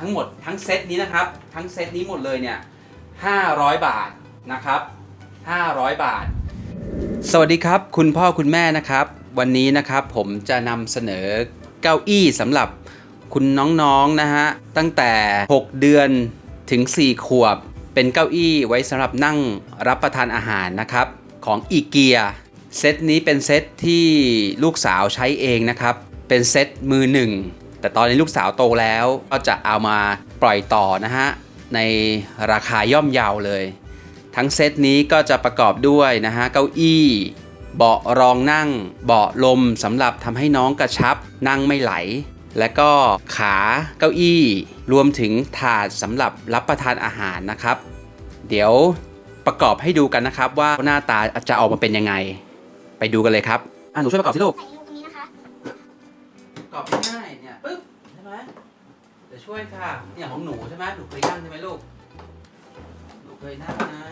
ทั้งหมดทั้งเซตนี้นะครับ ทั้งเซตนี้หมดเลยเนี่ย500 บาทนะครับ 500 บาท สวัสดีครับ คุณพ่อคุณแม่นะครับ วันนี้นะครับผมจะนำเสนอเก้าอี้สำหรับคุณน้องๆนะฮะตั้งแต่ 6 เดือนถึง 4 ขวบ เป็นเก้าอี้ไว้สำหรับนั่งรับประทานอาหารนะครับ ของอีเกียเซตนี้เป็นเซตที่ลูกสาวใช้เองนะครับ เป็นเซตมือหนึ่ง แต่ตอนนี้ลูกสาวโตแล้วก็จะเอามาปล่อยต่อนะฮะ ในราคาย่อมเยาวเลย ทั้งเซตนี้ก็จะประกอบด้วยนะฮะ เก้าอี้เบาะรองนั่ง เบาะลมสำหรับทำให้น้องกระชับ นั่งไม่ไหล และก็ขาเก้าอี้ รวมถึงถาดสำหรับรับประทานอาหารนะครับ เดี๋ยวประกอบให้ดูกันนะครับว่าหน้าตาจะออกมาเป็นยังไง ไปดูกันเลยครับ อะหนูช่วยประกอบสิลูก ประกอบง่ายๆเนี่ยปึ๊บใช่ไหมเดี๋ยวช่วยค่ะ เนี่ยของหนูใช่ไหมหนูเคยนั่งใช่ไหมลูก หนูเคยนั่งนะ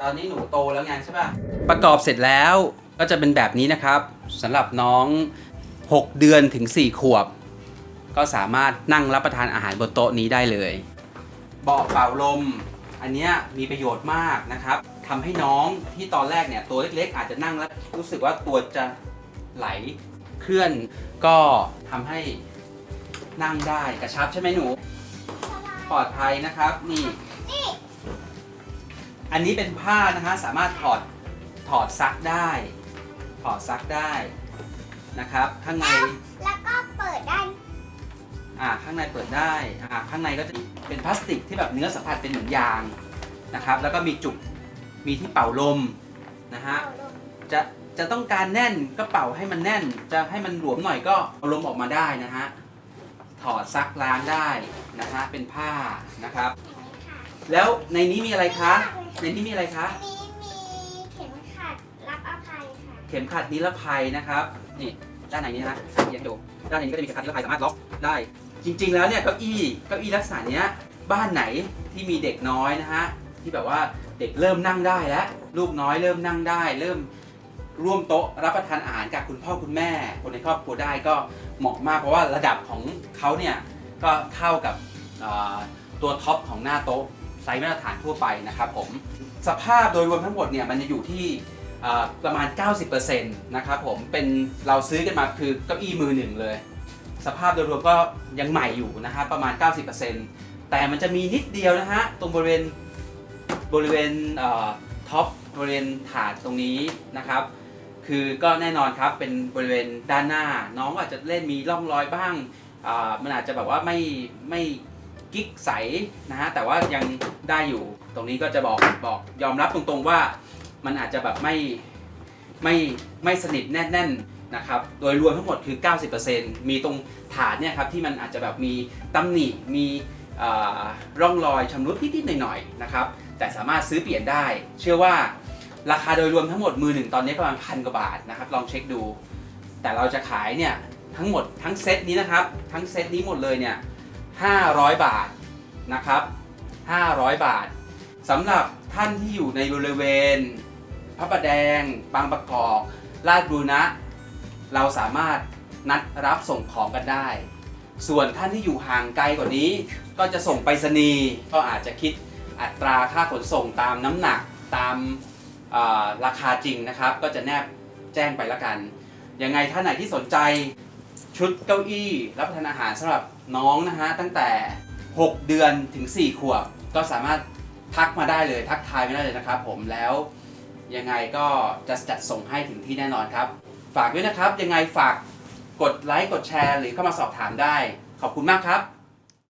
ตอนนี้หนูโตแล้วไงใช่ป่ะ ประกอบเสร็จแล้วก็จะเป็นแบบนี้นะครับสำหรับน้อง 6 เดือนถึง 4 ขวบ ก็สามารถนั่งรับประทานอาหารบนโต๊ะนี้ได้เลย เบาะเป่าลม อันนี้มีประโยชน์มากนะครับทำให้น้องที่ตอนแรกเนี่ยตัวเล็กๆ อาจจะนั่งแล้วรู้สึกว่าตัวจะไหล ลื่อนก็ทำให้นั่งได้กระชับใช่ไหมหนู ปลอดภัยนะครับนี่ อันนี้เป็นผ้านะฮะสามารถถอดถอดซักได้ ถอดซักได้นะครับ ข้างในแล้วก็เปิดได้อ่าข้างในเปิดได้อ่าข้างในก็จะเป็นพลาสติกที่แบบเนื้อสัมผัสเป็นเหมือนยางนะครับ แล้วก็มีจุกมีที่เป่าลมนะฮะจะ จะต้องการแน่นก็เป่าให้มันแน่น จะให้มันหลวมหน่อยก็เอาลมออกมาได้นะฮะ ถอดซักล้างได้นะฮะ เป็นผ้านะครับ แล้วในนี้มีอะไรคะ ในนี้มีอะไรคะ อันนี้มีเข็มขัดรับอภัยค่ะ เข็มขัดนิรภัยนะครับ นี่ด้านไหนนี้นะเอียงดู ด้านไหนนี้ก็จะมีเข็มขัดนิรภัยสามารถล็อกได้ จริง ๆ แล้วเนี่ยเก้าอี้เก้าอี้ลักษณะเนี้ยบ้านไหนที่มีเด็กน้อยนะฮะที่แบบว่าเด็กเริ่มนั่งได้แล้วลูกน้อยเริ่มนั่งได้ เริ่ม ร่วมโต๊ะรับประทานอาหารกับคุณพ่อคุณแม่ คนในครอบครัวได้ก็เหมาะมากเพราะว่าระดับของเขาเนี่ยก็เท่ากับตัวท็อปของหน้าโต๊ะไซส์มาตรฐานทั่วไปนะครับผมสภาพโดยรวมทั้งหมดเนี่ยมันจะอยู่ที่ประมาณ 90%นะครับผมเป็นเราซื้อกันมาคือเก้าอี้มือหนึ่งเลย สภาพโดยรวมก็ยังใหม่อยู่นะฮะประมาณ 90%แต่มันจะมีนิดเดียวนะฮะตรงบริเวณบริเวณท็อปบริเวณถาดตรงนี้นะครับ คือก็แน่นอนครับเป็นบริเวณด้านหน้า น้องก็อาจจะเล่นมีร่องรอยบ้างอ่ามันอาจจะแบบว่าไม่ไม่กิ๊กใสนะฮะแต่ว่ายังได้อยู่ ตรงนี้ก็จะบอกบอกยอมรับตรงๆว่า มันอาจจะแบบไม่ไม่ไม่สนิทแน่นๆนะครับโดยรวมทั้งหมดคือ 90%มีตรงฐานเนี่ยครับที่มันอาจจะแบบมีตำหนิมีร่องรอยชำรุดนิดๆหน่อยๆนะครับแต่สามารถซื้อเปลี่ยนได้ เชื่อว่า ราคาโดยรวมทั้งหมดมือหนึ่งตอนนี้ประมาณพันกว่าบาทนะครับ ลองเช็คดู แต่เราจะขายเนี่ยทั้งหมดทั้งเซตนี้นะครับ ทั้งเซตนี้หมดเลยเนี่ย500 บาทนะครับ 500 บาทสำหรับท่านที่อยู่ในบริเวณ พระประแดง บางประกอบลาดบูรณะเราสามารถนัดรับส่งของกันได้ ส่วนท่านที่อยู่ห่างไกลกว่านี้ ก็จะส่งไปรษณีย์ก็อาจจะคิดอัตราค่าขนส่งตามน้ำหนักตาม ราคาจริงนะครับ ก็จะแนบแจ้งไปละกัน ยังไงท่านไหนที่สนใจชุดเก้าอี้รับประทานอาหารสำหรับน้องนะฮะตั้งแต่ 6 เดือนถึง 4 ขวบ ก็สามารถทักมาได้เลยทักทายมาได้เลยนะครับ ผมแล้วยังไงก็จะจัดส่งให้ถึงที่แน่นอนครับ ฝากด้วยนะครับยังไงฝากกดไลค์กดแชร์ หรือเข้ามาสอบถามได้ ขอบคุณมากครับ